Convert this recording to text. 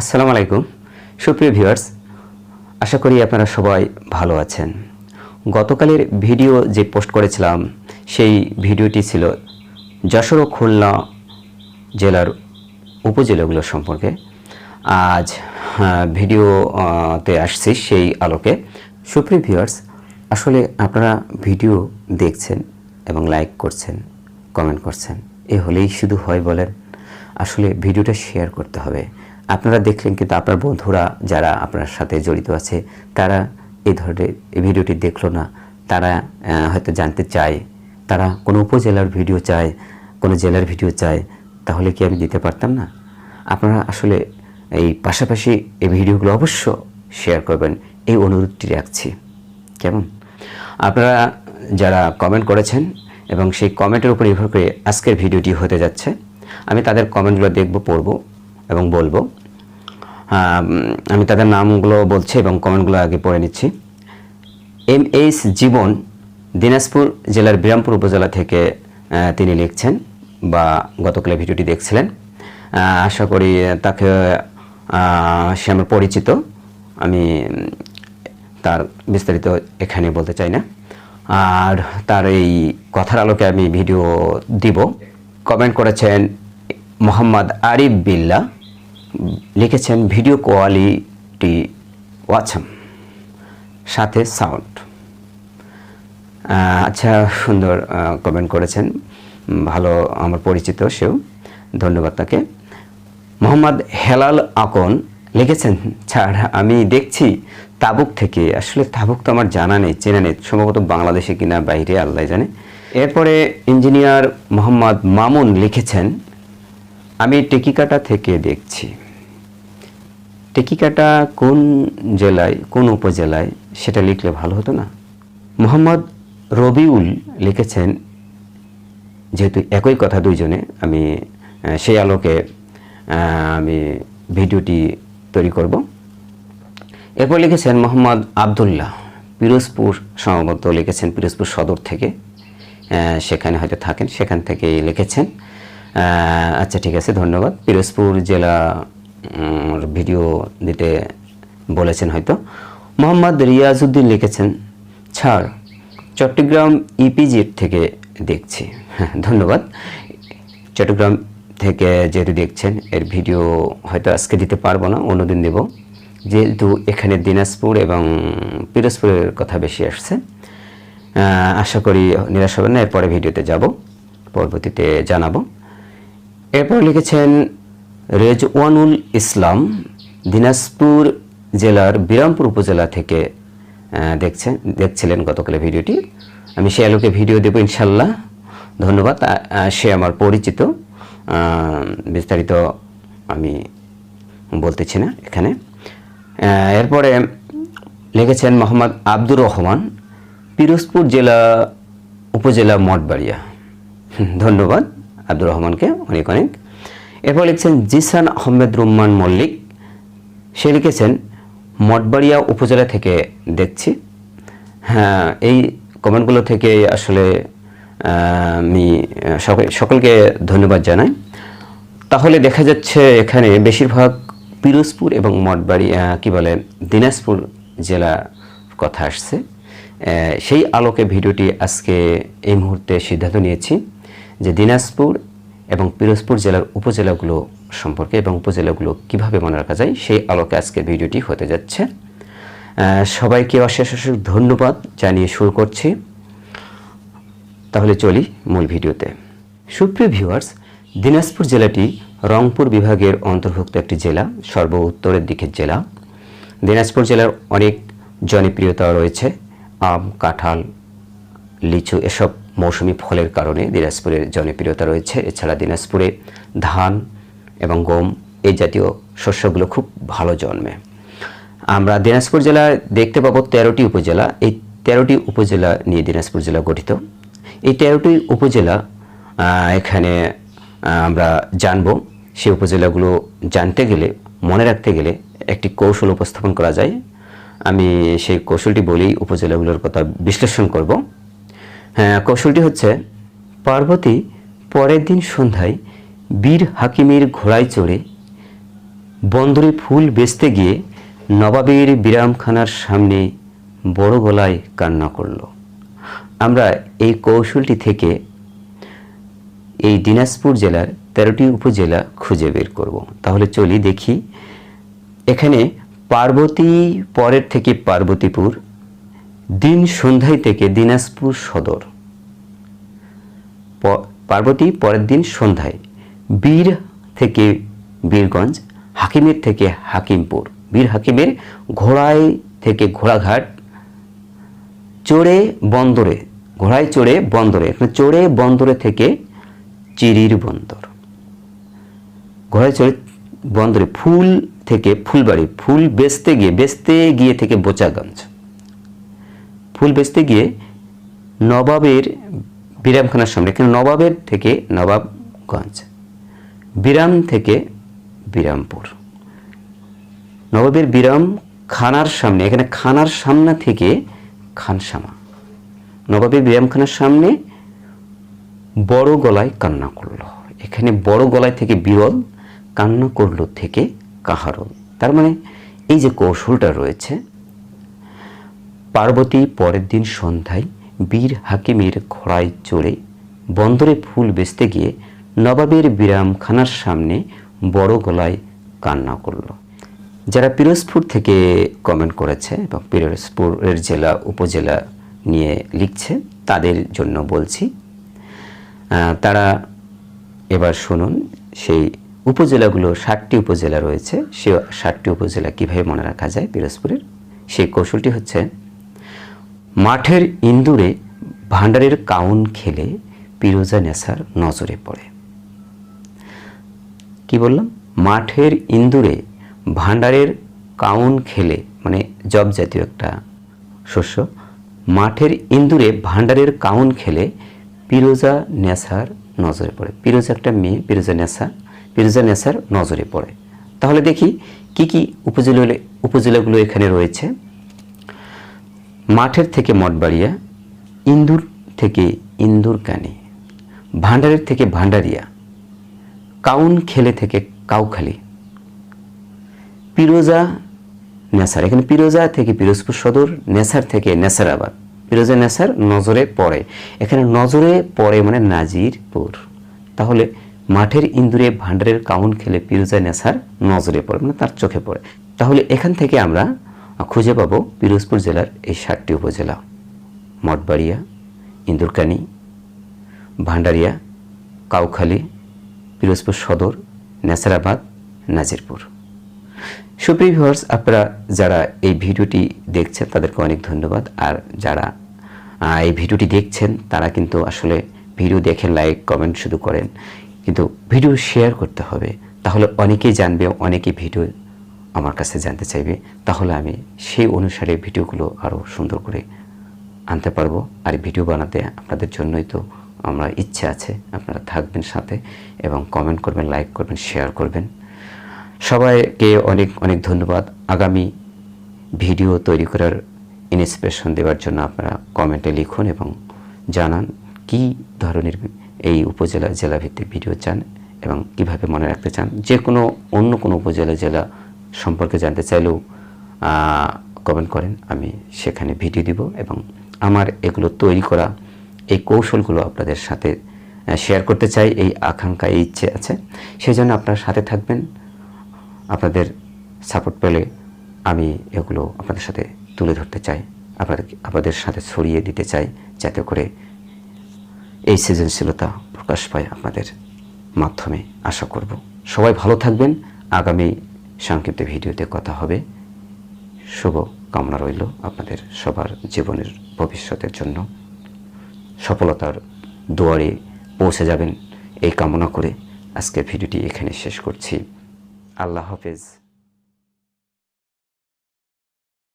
আসসালামু আলাইকুম। সুপ্রিয় ভিউয়ার্স, আশা করি আপনারা সবাই ভালো আছেন। গতকালের ভিডিও যে পোস্ট করেছিলাম, সেই ভিডিওটি ছিল যশোর ও খুলনা জেলার উপজেলাগুলো সম্পর্কে। আজ ভিডিওতে আসছি সেই আলোকে। সুপ্রিয় ভিউয়ার্স, আসলে আপনারা ভিডিও দেখছেন এবং লাইক করছেন, কমেন্ট করছেন, এ হলেই শুধু হয় বলেন। আসলে ভিডিওটা শেয়ার করতে হবে। আপনারা দেখলেন কিন্তু আপনার বন্ধুরা যারা আপনার সাথে জড়িত আছে, তারা এই ধরনের এই ভিডিওটি দেখল না। তারা হয়তো জানতে চায়, তারা কোনো উপজেলার ভিডিও চায়, কোনো জেলার ভিডিও চায়, তাহলে কি আমি দিতে পারতাম না? আপনারা আসলে এই পাশাপাশি এই ভিডিওগুলো অবশ্য শেয়ার করবেন। এই অনুরোধটি রাখছি। কেমন? আপনারা যারা কমেন্ট করেছেন এবং সেই কমেন্টের উপর নির্ভর করে আজকের ভিডিওটি হতে যাচ্ছে, আমি তাদের কমেন্টগুলো দেখব, পড়ব। এবং বলব। আমি তাদের নামগুলো বলছি এবং কমেন্টগুলো আগে পড়ে নিচ্ছি। এম এইচ জীবন দিনাজপুর জেলার বিরামপুর উপজেলা থেকে তিনি লিখছেন বা গতকালের ভিডিওটি দেখছিলেন। আশা করি তাকে সে আমার পরিচিত। আমি তার বিস্তারিত এখানে বলতে চাই না। আর তার এই কথার আলোকে আমি ভিডিও দিব। কমেন্ট করেছেন মোহাম্মদ আরিফ বিল্লা লিখেছেন ভিডিও কোয়ালিটি ওয়াচাম, সাথে সাউন্ড। আচ্ছা সুন্দর কমেন্ট করেছেন। ভালো, আমার পরিচিত সেও। ধন্যবাদ তাকে। মোহাম্মদ হেলাল আকন লিখেছেন, ছাড়, আমি দেখছি তাবুক থেকে। আসলে তাবুক তো আমার জানা নেই, চেনা নেই, সম্ভবত বাংলাদেশে কিনা, বাইরে, আল্লাহ জানে। এরপরে ইঞ্জিনিয়ার মোহাম্মদ মামুন লিখেছেন আমি টেকিকাটা থেকে দেখছি। টেকিকাটা কোন জেলায়, কোন উপজেলায়, সেটা লিখলে ভালো হতো না? মোহাম্মদ রবিউল লিখেছেন, যেহেতু একই কথা দুইজনে, আমি সেই আলোকে আমি ভিডিওটি তৈরি করব। এরপর লিখেছেন মোহাম্মদ আবদুল্লাহ, পিরোজপুর সম্ভবত লিখেছেন, পিরোজপুর সদর থেকে সেখানে হয়তো থাকেন, সেখান থেকে লিখেছেন। আচ্ছা ঠিক আছে, ধন্যবাদ। পিরোজপুর জেলা ভিডিও দিতে বলেছেন হয়তো। মোহাম্মদ রিয়াজউদ্দিন লিখেছেন, ছাড়, চট্টগ্রাম ইপিজির থেকে দেখছি। হ্যাঁ ধন্যবাদ। চট্টগ্রাম থেকে যেহেতু দেখছেন, এর ভিডিও হয়তো আজকে দিতে পারব না, অন্যদিন দেব। যেহেতু এখানে দিনাজপুর এবং পিরোজপুরের কথা বেশি আসছে আশা করি নিরাশ হবেন না, এরপরে ভিডিওতে যাব, পরবর্তীতে জানাব। এরপর লিখেছেন, রেজওয়ানুল ইসলাম, দিনাজপুর জেলার বিরামপুর উপজেলা থেকে দেখছেন দেখছিলেন গতকালের ভিডিওটি। আমি সে আলোকে ভিডিও দেবো ইনশাল্লাহ। ধন্যবাদ। সে আমার পরিচিত। বিস্তারিত আমি বলতেছি না এখানে। এরপরে লিখেছেন মোহাম্মদ আব্দুর রহমান, পিরোজপুর জেলা উপজেলা মঠবাড়িয়া। ধন্যবাদ। আব্দুর রহমানকে অনেক অনেক এরপর লিখছেন জিসান আহমেদ রুম্মান মল্লিক। সে লিখেছেন মঠবাড়িয়া উপজেলা থেকে দেখছি। হ্যাঁ এই কমেন্টগুলো থেকে আসলে আমি সকলকে ধন্যবাদ জানাই। তাহলে দেখা যাচ্ছে এখানে বেশিরভাগ পিরোজপুর এবং মঠবাড়ি আহ, কি বলে দিনাজপুর জেলা কথা আসছে। সেই আলোকে ভিডিওটি আজকে এই মুহূর্তে সিদ্ধান্ত নিয়েছি। যে দিনাজপুর এবং পিরোজপুর জেলার উপজেলাগুলো সম্পর্কে এবং উপজেলাগুলো কীভাবে মনে রাখা যায়, সেই আলোকে আজকের ভিডিওটি হতে যাচ্ছে। সবাইকে অশেষ অশেষ ধন্যবাদ জানিয়ে শুরু করছি। তাহলে চলি মূল ভিডিওতে। সুপ্রিয় ভিউয়ার্স, দিনাজপুর জেলাটি রংপুর বিভাগের অন্তর্ভুক্ত একটি জেলা, সর্ব উত্তরের দিকের জেলা। দিনাজপুর জেলার অনেক জনপ্রিয়তা রয়েছে। আম, কাঁঠাল, লিচু, এসব মৌসুমি ফলের কারণে দিনাজপুরের জনপ্রিয়তা রয়েছে। এছাড়া দিনাজপুরে ধান এবং গম এই জাতীয় শস্যগুলো খুব ভালো জন্মে। আমরা দিনাজপুর জেলায় দেখতে পাবো তেরোটি উপজেলা। এই তেরোটি উপজেলা নিয়ে দিনাজপুর জেলা গঠিত। এই তেরোটি উপজেলা এখানে আমরা জানব। সেই উপজেলাগুলো জানতে গেলে, মনে রাখতে গেলে একটি কৌশল উপস্থাপন করা যায়। আমি সেই কৌশলটি বলেই উপজেলাগুলোর কথা বিশ্লেষণ করব। কৌশলটি হচ্ছে, পার্বতী পরের দিন সন্ধ্যায় বীর হাকিমের ঘোড়ায় চড়ে বন্দরে ফুল বেচতে গিয়ে নবাবের বিরামখানার সামনে বড় গলায় কান্না করল। আমরা এই কৌশলটি থেকে এই দিনাজপুর জেলার তেরোটি উপজেলা খুঁজে বের করব। তাহলে চলি দেখি, এখানে পার্বতী পরের থেকে পার্বতীপুর দিন সন্ধ্যায় থেকে দিনাজপুর সদর। পার্বতী পরের দিন সন্ধ্যায়। বীর থেকে বীরগঞ্জ, হাকিমের থেকে হাকিমপুর। বীর হাকিমের ঘোড়ায় থেকে ঘোড়াঘাট চড়ে বন্দরে, ঘোড়ায় চড়ে বন্দরে চড়ে বন্দরে থেকে চিরির বন্দর। ঘোড়ায় চড়ে বন্দরে, ফুল থেকে ফুলবাড়ি, ফুল বেচতে গিয়ে বেচতে গিয়ে থেকে বোচাগঞ্জ। ফুল বেচতে গিয়ে নবাবের বিরামখানার সামনে, এখানে নবাবের থেকে নবাবগঞ্জ, বিরাম থেকে বিরামপুর। নবাবের বিরাম খানার সামনে, এখানে খানার সামনে থেকে খানসামা। নবাবের বিরামখানার সামনে বড় গলায় কান্না করল। এখানে বড় গলায় থেকে বিরল, কান্না করল থেকে কাহারল। তার মানে এই যে কৌশলটা রয়েছে পার্বতী পরের দিন সন্ধ্যায় বীর হাকিমের ঘোড়ায় চড়ে বন্দরে ফুল বেচতে গিয়ে নবাবের বিরামখানার সামনে বড় গলায় কান্না করল। যারা পিরোজপুর থেকে কমেন্ট করেছে এবং পিরোজপুরের জেলা, উপজেলা নিয়ে লিখছে, তাদের জন্য বলছি তারা এবার শুনুন, সেই উপজেলাগুলো ষাটটি উপজেলা রয়েছে, সে ষাটটি উপজেলা কীভাবে মনে রাখা যায় পিরোজপুরের? সেই কৌশলটি হচ্ছে মাঠের ইন্দুরে ভান্ডারের কাউন খেলে পিরোজা নেশার নজরে পড়ে। কি বললাম? মাঠের ইন্দুরে ভান্ডারের কাউন খেলে মানে জব জাতীয় একটা শস্য, মাঠের ইন্দুরে ভান্ডারের কাউন খেলে পিরোজা নেশার নজরে পড়ে। পিরোজা একটা মেয়ে পিরোজা নেশা পিরোজা নেশার নজরে পড়ে। তাহলে দেখি কি কি উপজেলা উপজেলাগুলো এখানে রয়েছে। মাঠের থেকে মঠবাড়িয়া ইন্দুর থেকে ইন্দুর কানি ভান্ডারের থেকে ভান্ডারিয়া কাউন খেলে থেকে কাউখালী পিরোজা, নেসার। এখানে পিরোজা থেকে পিরোজপুর সদর, নেসার থেকে নেসারাবাদ। পিরোজা, নেসার নজরে পড়ে। এখানে নজরে পড়ে মানে নাজিরপুর। তাহলে মাঠের ইন্দুরে ভান্ডারের কাউন খেলে পিরোজা, নেসার নজরে পড়ে মানে তার চোখে পড়ে। তাহলে এখান থেকে আমরা খুঁজে পাব পিরোজপুর জেলার এই সাতটি উপজেলা। মঠবাড়িয়া, ইন্দুরকানি ভান্ডারিয়া কাউখালী, পিরোজপুর সদর, নেসারাবাদ, নাজিরপুর। সুপ্রিয় ভিউয়ার্স, আপনারা যারা এই ভিডিওটি দেখছেন, তাদেরকে অনেক ধন্যবাদ। আর যারা এই ভিডিওটি দেখছেন, তারা কিন্তু আসলে ভিডিও দেখে লাইক, কমেন্ট শুধু করেন। কিন্তু ভিডিও শেয়ার করতে হবে। তাহলে অনেকেই জানবে, অনেকেই ভিডিও আমার কাছে জানতে চাইবে, তাহলে আমি সেই অনুসারে ভিডিওগুলো আরও সুন্দর করে আনতে পারব। আর ভিডিও বানাতে আপনাদের জন্যই তো আমরা ইচ্ছে আছে, আপনারা থাকবেন সাথে এবং কমেন্ট করবেন, লাইক করবেন, শেয়ার করবেন। সবাইকে অনেক অনেক ধন্যবাদ। আগামী ভিডিও তৈরি করার ইন্সপিরেশন দেওয়ার জন্য আপনারা কমেন্টে লিখুন এবং জানান কি ধরনের এই উপজেলা জেলা ভিত্তিক ভিডিও চান এবং কীভাবে মনে রাখতে চান। যে কোনো অন্য কোনো উপজেলা, জেলা সম্পর্কে জানতে চাইলেও কমেন্ট করেন, আমি সেখানে ভিডিও দিব এবং আমার এগুলো তৈরি করা এই কৌশলগুলো আপনাদের সাথে শেয়ার করতে চাই, এই আকাঙ্ক্ষা, এই ইচ্ছে আছে। সেই জন্য আপনারা সাথে থাকবেন। আপনাদের সাপোর্ট পেলে আমি এগুলো আপনাদের সাথে তুলে ধরতে চাই, আপনাদের আপনাদের সাথে ছড়িয়ে দিতে চাই, যাতে করে এই সৃজনশীলতা প্রকাশ পায় আপনাদের মাধ্যমে। আশা করব। সবাই ভালো থাকবেন। আগামী সংক্ষিপ্ত ভিডিওতে কথা হবে। শুভ কামনা রইল আপনাদের সবার জীবনের ভবিষ্যতের জন্য। সফলতার দুয়ারে পৌঁছে যাবেন এই কামনা করে আজকের ভিডিওটি এখানে শেষ করছি। আল্লাহ হাফেজ।